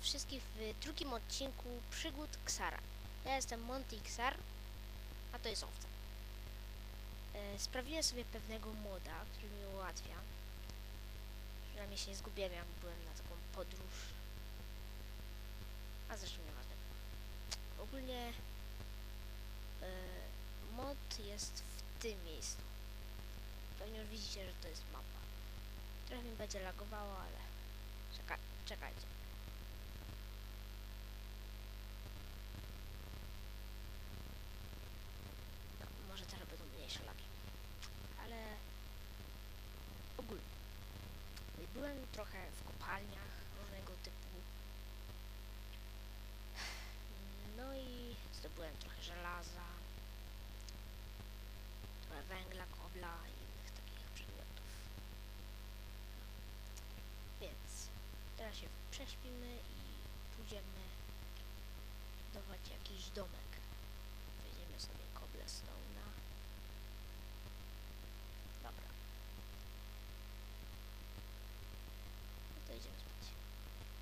wszystkich w drugim odcinku przygód Ksara. Ja jestem Monty Ksar, a to jest owca. E, sprawiłem sobie pewnego moda, który mi ułatwia. Przynajmniej się nie zgubiłem, jak byłem na taką podróż. A zresztą nieważne. Ogólnie e, mod jest w tym miejscu. Pewnie już widzicie, że to jest mapa. Trochę mi będzie lagowało, ale czekaj, czekajcie. No, może teraz będą mniejsze lagi. Ale ogólnie. Byłem trochę w kopalniach różnego typu. No i zdobyłem trochę żelaza, trochę węgla, kobla i innych takich przedmiotów. Więc teraz się prześpimy i pójdziemy budować jakiś domek. Weźmiemy sobie cobblestone'a. Dobra. No to idziemy spać.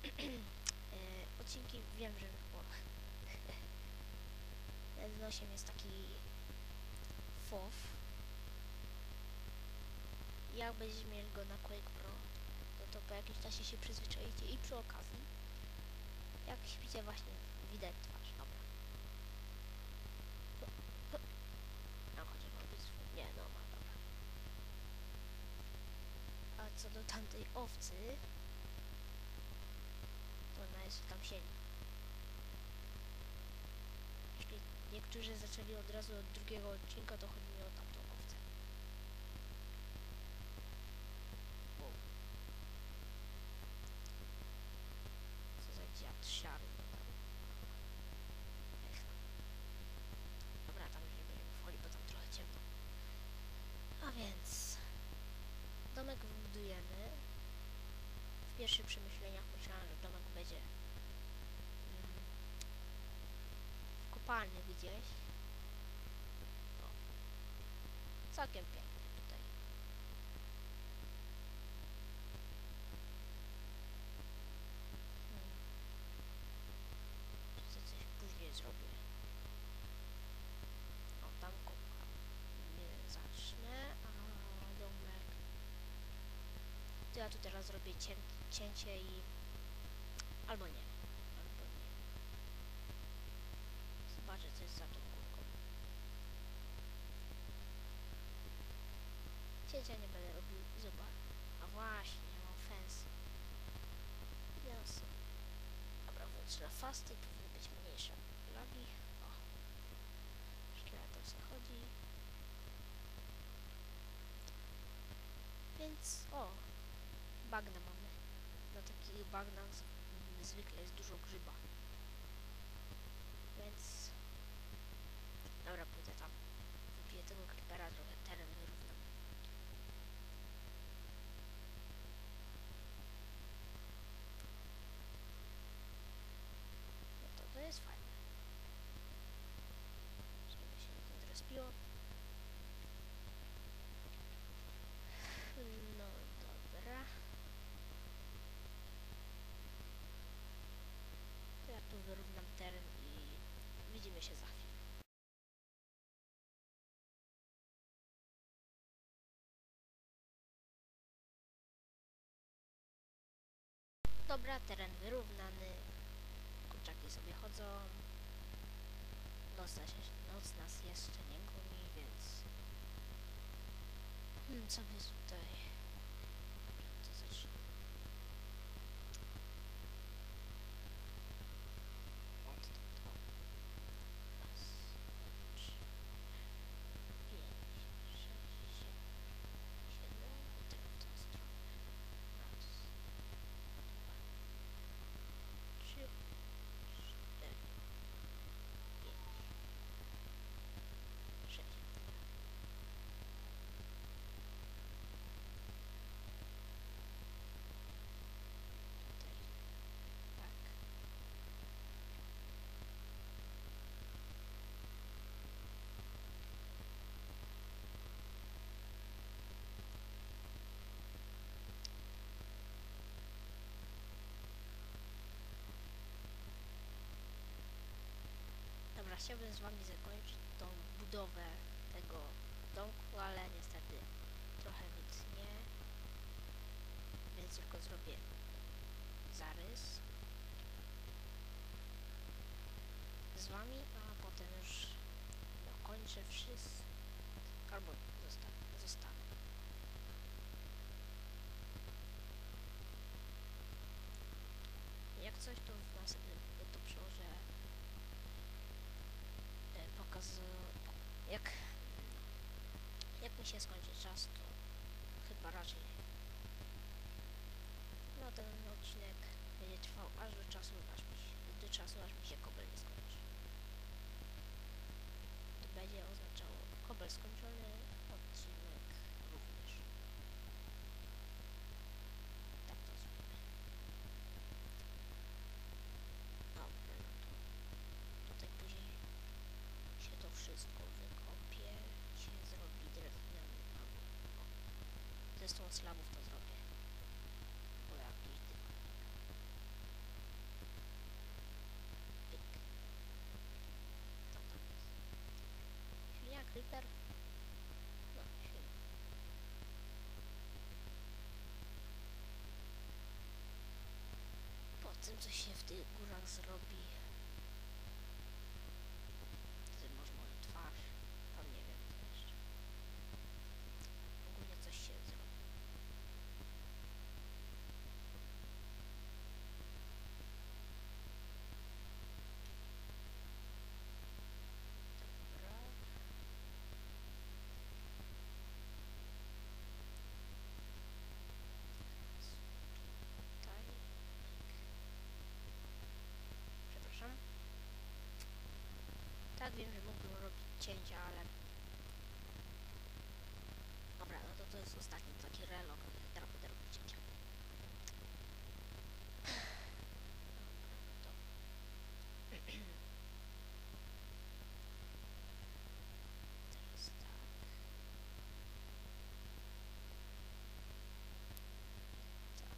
e, odcinki wiem, że o. Z nosiem jest taki FOW. Jak będziecie mieli go na Quake Pro, no to po jakimś czasie się przyzwyczaicie i przy okazji, jak śpicie właśnie, widać twarz. Dobra. No. Nie, no ma, dobra. A co do tamtej owcy, jest tam siedzi. Jeśli niektórzy zaczęli od razu od drugiego odcinka, to chodzi mi o tamtą owcę. Co za dziad siary. Dobra, tam już nie będziemy wchodzić, bo tam trochę ciemno. A więc... Domek wybudujemy. W pierwszych przemyśleniach myślałem, że domek będzie w kopalni gdzieś. O. Całkiem pięknie tutaj. Hmm. To coś później zrobię? O, tam kopa. Nie zacznę, a domek... To ja tu teraz zrobię cię, cięcie i... Albo nie. Albo nie. Zobaczę, co jest za tą górką. Cięcia nie będę robił. Zobacz. A właśnie, ja mam fence. Jasne. Dobra, włącz na fasty, powinny być mniejsze lagi. O. Szkieletor zachodzi. Więc, o, bagna mamy. Na takich bagnach zwykle jest dużo grzyba. Więc, dobra, pójdę tam. Wypiję tego creepera, trochę teren wyrównam. No to, to jest fajne. Żeby się No dobra. To ja tu wyrównam teren i widzimy się za chwilę. Dobra, teren wyrównany. Kurczaki sobie chodzą. Nas, noc nas jeszcze nie goni, więc... Hmm, co by tutaj... chciałbym z wami zakończyć tą budowę tego domku, ale niestety trochę mi tnie, więc tylko zrobię zarys z wami, a potem już dokończę wszystko, albo zostanę. zostanę. Jak coś, to w następnym to przełożę jak, jak mi się skończy czas, to chyba raczej no ten odcinek będzie trwał aż do czasu, aż mi się, do czasu, aż mi się kobel nie skończy. To będzie oznaczało kobel skończony, 30 slabów to zrobię. Bo ja Co jest? Creeper. No. Po tym, co się w tych górach zrobi, Wiem, że mógłbym robić cięcia, ale... Dobra, no to to jest ostatni taki relog. Teraz będę robić cięcia. Dobra, no to... Teraz tak. Tak.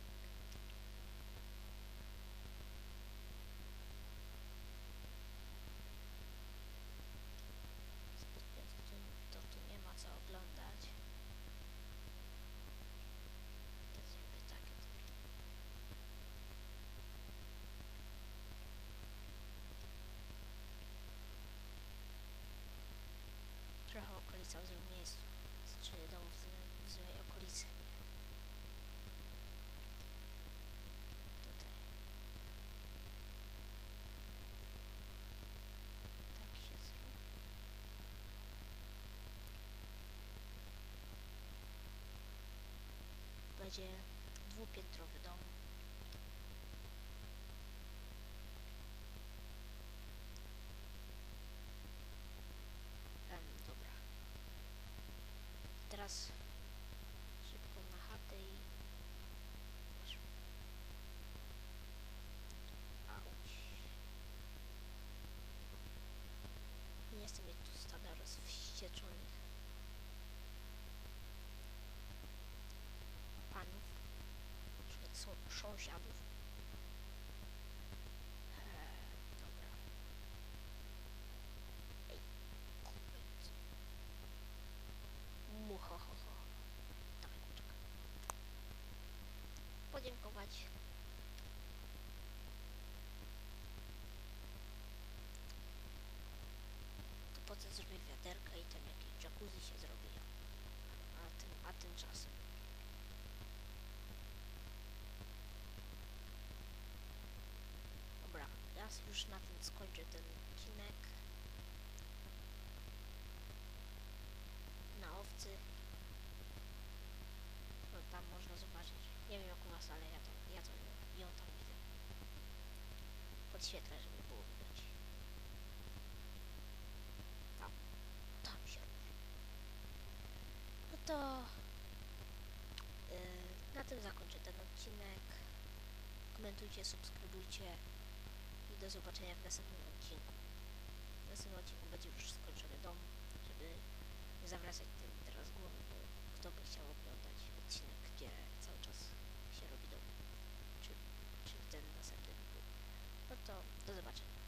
Zbytnio to, tu- to tu nie ma co oglądać. To zrobię takie coś. Okolica w złym miejscu. Czyli dom w, w złej okolicy. Tutaj. Tak się zrobi. Będzie dwupiętrowy dom. Em, dobra. Teraz szybko na chatę i... Auć. Nie jestem jak tu stada rozwścieczonych panów, są sąsiadów. Podziękować. To potem zrobię wiaderka i tam jakieś jacuzzi się zrobi. A, tym, a tymczasem. Dobra, ja już na tym skończę ten odcinek. Na owcy. No tam można zobaczyć. Ale ja to, ja to ją tam widzę. Podświetlę, żeby było widać. Tam, tam się. No to yy, na tym zakończę ten odcinek. Komentujcie, subskrybujcie i do zobaczenia w następnym odcinku. W następnym odcinku będzie już skończony dom, żeby nie zawracać tym teraz głowy, bo kto by chciał oglądać odcinek, gdzie cały czas so this is a bunch of